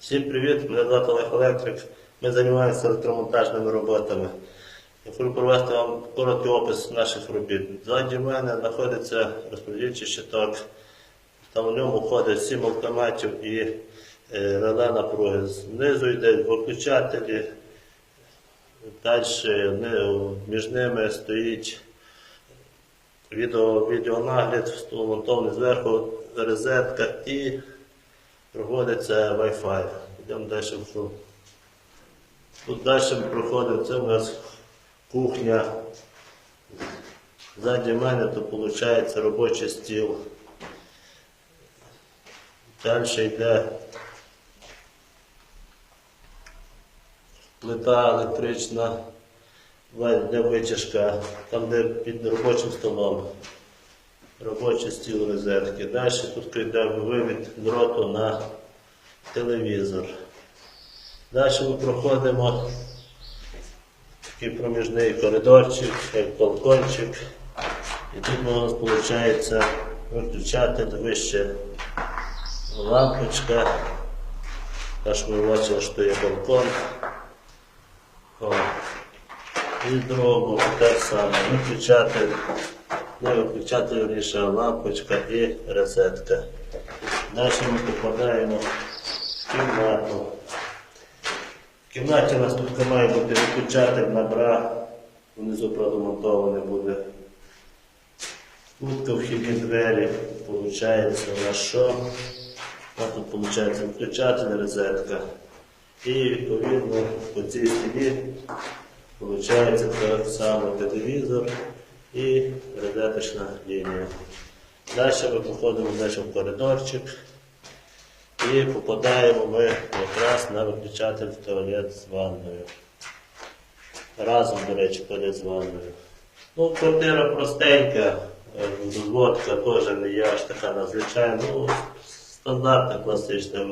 Всім привіт, мене звати Олег Електрик. Ми займаємося електромонтажними роботами. Я хочу провести вам короткий опис наших робіт. Ззаді мене знаходиться розподільчий щиток. Там в ньому входить 7 автоматів і е, реле напруги. Знизу йдуть виключателі. Далі між ними стоїть відео, відеонагляд, вмонтований зверху розетка і проводиться Wi-Fi. Йдемо далі. в шоу. Тут далі ми проходимо, це у нас кухня. Ззаді мене то виходить робочий стіл. Далі йде плита електрична, де витяжка, там де під робочим столом. Робочий стіл розетки. Далі тут йде вивід дроту на телевізор. Далі ми проходимо такий проміжний коридорчик, як балкончик. І тут у нас виходить виключатель вище лампочка. Аж ми бачили, що є балкон. О. І боку так само виключатель, не виключатель вирішує лампочка і розетка. Далі ми попадаємо в кімнату. В кімнаті у нас тут має бути виключатель на бра, внизу правда монтований буде. Кутка вхідні двері, виходить у нас що? Тут виходить виключатель, розетка. І відповідно по цій стіні виходить так само телевізор і розеточна лінія. Далі ми проходимо далі в коридорчик і попадаємо ми якраз на виключатель туалет з ванною. Разом, до речі, туалет з ванною. Ну, квартира простенька, е, зводка теж не є аж така надзвичайна, ну, стандартна класична.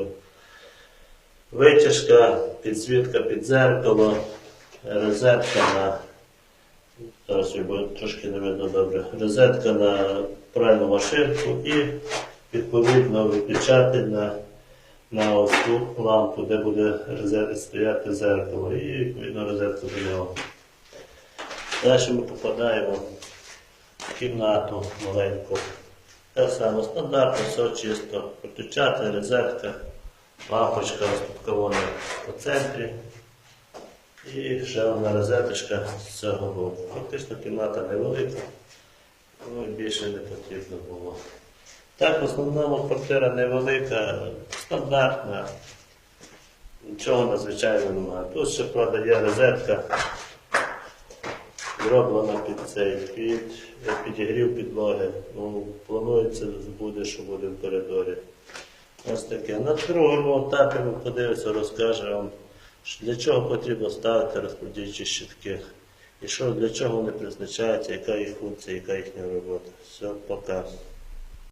Витяжка, підсвітка під зеркало, розетка на. Зараз його трошки не видно добре. Розетка на пральну машинку і відповідно виключатель на, на ось ту лампу, де буде стояти зеркало, і відповідно розетка до нього. Далі ми попадаємо в кімнату маленьку. Так само стандартно, все чисто. Виключатель, розетка, лампочка розпакована по центрі. І ще одна розеточка з цього боку. Фактично кімната невелика, і більше не потрібно було. Так, в основному квартира невелика, стандартна, нічого надзвичайного немає. Тут ще правда є розетка, зроблена під цей під підігрів підлоги. Ну, планується, буде, що буде в коридорі. Ось таке. На другому етапі ми подивимося, розкаже вам, для чого потрібно ставити розподільчі щитки. І що для чого вони призначаються, яка їх функція, яка їхня робота. Все, пока.